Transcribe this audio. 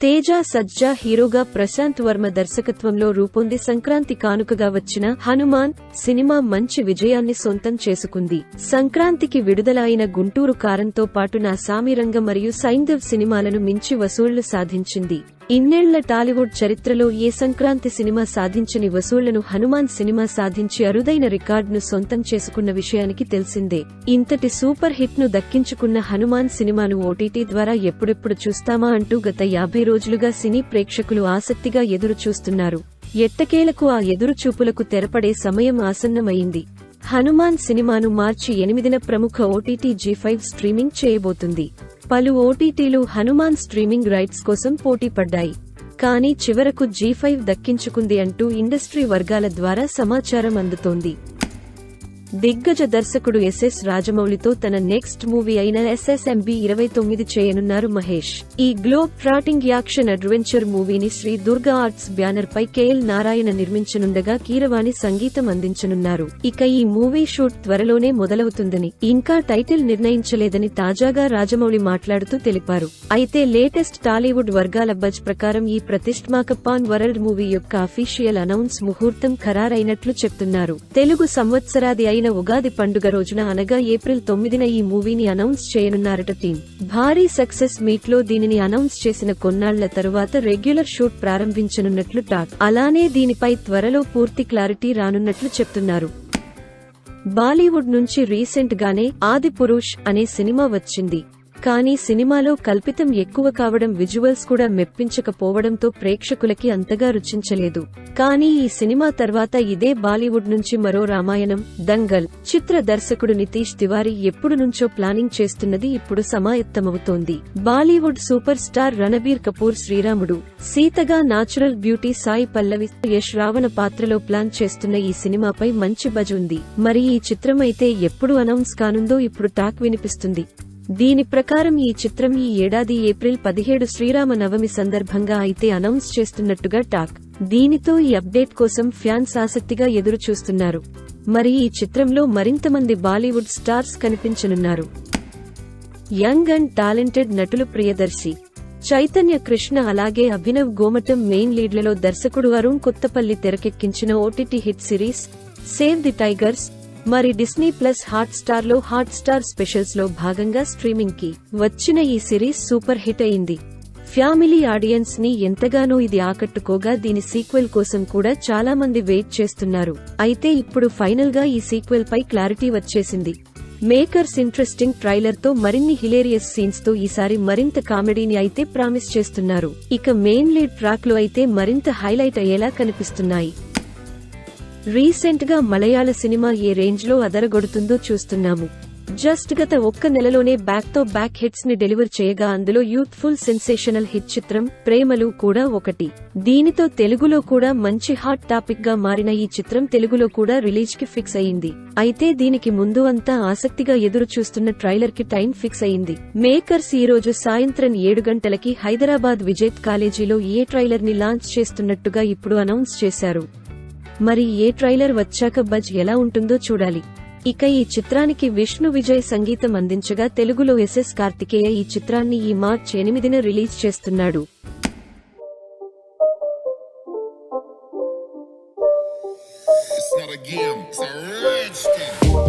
తేజ సజ్జా హీరోగా ప్రశాంత్ వర్మ దర్శకత్వంలో రూపొంది సంక్రాంతి కానుకగా వచ్చిన హనుమాన్ సినిమా మంచి విజయాన్ని సొంతం చేసుకుంది. సంక్రాంతికి విడుదల అయిన గుంటూరు కారంతో పాటు నా సామిరంగ మరియు సైందవ్ సినిమాలను మించి వసూళ్ళు సాధించింది. ఇన్నేళ్ళ టాలీవుడ్ చరిత్రలో ఏ సంక్రాంతి సినిమా సాధించని వసూళ్ళను హనుమాన్ సినిమా సాధించి అరుదైన రికార్డును సొంతం చేసుకున్న విషయానికి తెలిసిందే. ఇంతటి సూపర్ హిట్ను దక్కించుకున్న హనుమాన్ సినిమాను ఓటీటీ ద్వారా ఎప్పుడెప్పుడు చూస్తామా అంటూ గత యాభై రోజులుగా సినీ ప్రేక్షకులు ఆసక్తిగా ఎదురు చూస్తున్నారు ఎట్టకేలకు ఆ ఎదురుచూపులకు తెరపడే సమయం ఆసన్నమైంది. హనుమాన్ సినిమాను మార్చి ఎనిమిదిన ప్రముఖ ఓటీటీ జీ ఫైవ్ స్ట్రీమింగ్ చేయబోతుంది. పలు ఓటీటీలు హనుమాన్ స్ట్రీమింగ్ రైట్స్ కోసం పోటీ పడ్డాయి. కానీ చివరకు జీ ఫైవ్ దక్కించుకుంది అంటూ ఇండస్ట్రీ వర్గాల ద్వారా సమాచారం అందుతోంది. దిగ్గజ దర్శకుడు ఎస్ఎస్ రాజమౌళితో తన నెక్స్ట్ మూవీ అయిన ఎస్ఎస్ఎంబి ఇరవై తొమ్మిది చేయనున్నారు మహేష్. ఈ గ్లోబ్ ట్రాటింగ్ యాక్షన్ అడ్వెంచర్ మూవీని శ్రీ దుర్గా ఆర్ట్స్ బ్యానర్ పై కేఎల్ నారాయణ నిర్మించనుండగా కీరవాణి సంగీతం అందించనున్నారు. ఇక ఈ మూవీ షూట్ త్వరలోనే మొదలవుతుందని ఇంకా టైటిల్ నిర్ణయించలేదని తాజాగా రాజమౌళి మాట్లాడుతూ తెలిపారు. అయితే లేటెస్ట్ టాలీవుడ్ వర్గాల బజ్ ప్రకారం ఈ ప్రతిష్ఠమాక పాన్ వరల్డ్ మూవీ యొక్క అఫీషియల్ అనౌన్స్ ముహూర్తం ఖరారైనట్లు చెప్తున్నారు. తెలుగు సంవత్సరాది అయిన ఉగాది పండుగ రోజున అనగా ఏప్రిల్ తొమ్మిదిన ఈ మూవీని అనౌన్స్ చేయనున్నారట టీమ్. భారీ సక్సెస్ మీట్లో దీనిని అనౌన్స్ చేసిన కొన్నాళ్ళ తరువాత రెగ్యులర్ షూట్ ప్రారంభించనున్నట్లు టాక్. అలానే దీనిపై త్వరలో పూర్తి క్లారిటీ రానున్నట్లు చెప్తున్నారు. బాలీవుడ్ నుంచి రీసెంట్ గానే ఆది పురుష్ అనే సినిమా వచ్చింది. కానీ సినిమాలో కల్పితం ఎక్కువ కావడం విజువల్స్ కూడా మెప్పించకపోవడంతో ప్రేక్షకులకి అంతగా రుచించలేదు. కానీ ఈ సినిమా తర్వాత ఇదే బాలీవుడ్ నుంచి మరో రామాయణం దంగల్ చిత్ర దర్శకుడు నితీష్ తివారీ ఎప్పుడు నుంచో ప్లానింగ్ చేస్తున్నది ఇప్పుడు సమాయత్తమవుతోంది. Bollywood super star Ranbir Kapoor శ్రీరాముడు సీతగా నాచురల్ బ్యూటీ సాయి పల్లవి యష్ రావణ పాత్రలో ప్లాన్ చేస్తున్న ఈ సినిమాపై మంచి బజ్ ఉంది. మరి ఈ చిత్రం అయితే ఎప్పుడు అనౌన్స్ కానుందో ఇప్పుడు టాక్ వినిపిస్తుంది. దీని ప్రకారం ఈ చిత్రం ఈ ఏడాది ఏప్రిల్ పదిహేడు శ్రీరామ నవమి సందర్భంగా అయితే అనౌన్స్ చేస్తున్నట్టుగా టాక్. దీనితో ఈ అప్డేట్ కోసం ఫ్యాన్స్ ఆసక్తిగా ఎదురు చూస్తున్నారు మరి ఈ చిత్రంలో మరింత మంది బాలీవుడ్ స్టార్స్ కనిపించనున్నారు. యంగ్ అండ్ టాలెంటెడ్ నటులు ప్రియదర్శి. చైతన్య కృష్ణ అలాగే అభినవ్ గోమటం మెయిన్ లీడ్లలో దర్శకుడు అరుణ్ కొత్తపల్లి తెరకెక్కించిన OTT hit series save the tigers మరి డిస్నీ ప్లస్ హాట్ స్టార్లో హాట్ స్టార్ స్పెషల్స్లో భాగంగా స్ట్రీమింగ్కి వచ్చిన ఈ సిరీస్ సూపర్ హిట్ అయింది. ఫ్యామిలీ ఆడియన్స్ని ఎంతగానో ఇది ఆకట్టుకోగా దీని సీక్వెల్ కోసం కూడా చాలా మంది వెయిట్ చేస్తున్నారు. అయితే ఇప్పుడు ఫైనల్గా ఈ సీక్వెల్ పై క్లారిటీ వచ్చేసింది. మేకర్స్ ఇంట్రెస్టింగ్ ట్రైలర్తో మరిన్ని హిలేరియస్ సీన్స్తో ఈసారి మరింత కామెడీని అయితే ప్రామిస్ చేస్తున్నారు. ఇక మెయిన్ లీడ్ ట్రాక్లో అయితే మరింత హైలైట్ అయ్యేలా కనిపిస్తున్నాయి. రీసెంట్గా మలయాళ సినిమా ఏ రేంజ్లో అదరగొడుతుందో చూస్తున్నాము. జస్ట్ గత ఒక్క నెలలోనే బ్యాక్తో బ్యాక్ హిట్స్ని డెలివర్ చేయగా అందులో యూత్ఫుల్ సెన్సేషనల్ హిట్ చిత్రం ప్రేమలు కూడా ఒకటి. దీనితో తెలుగులో కూడా మంచి హాట్ టాపిక్గా మారిన ఈ చిత్రం తెలుగులో కూడా రిలీజ్కి ఫిక్స్ అయింది. అయితే దీనికి ముందు అంతా ఆసక్తిగా ఎదురు చూస్తున్న ట్రైలర్కి టైం ఫిక్స్ అయింది. మేకర్స్ ఈ రోజు సాయంత్రం ఏడు గంటలకి హైదరాబాద్ విజేత్ కాలేజీలో ఏ ట్రైలర్ని లాంచ్ చేస్తున్నట్టుగా ఇప్పుడు అనౌన్స్ చేశారు. మరి ఏ ట్రైలర్ వచ్చాక బజ్ ఎలా ఉంటుందో చూడాలి ఇక ఈ చిత్రానికి విష్ణు విజయ్ సంగీతం అందించగా తెలుగులో ఎస్ఎస్ కార్తికేయ ఈ చిత్రాన్ని ఈ మార్చ్ ఎనిమిదిన రిలీజ్ చేస్తున్నాడు It's not a game, it's a rich thing.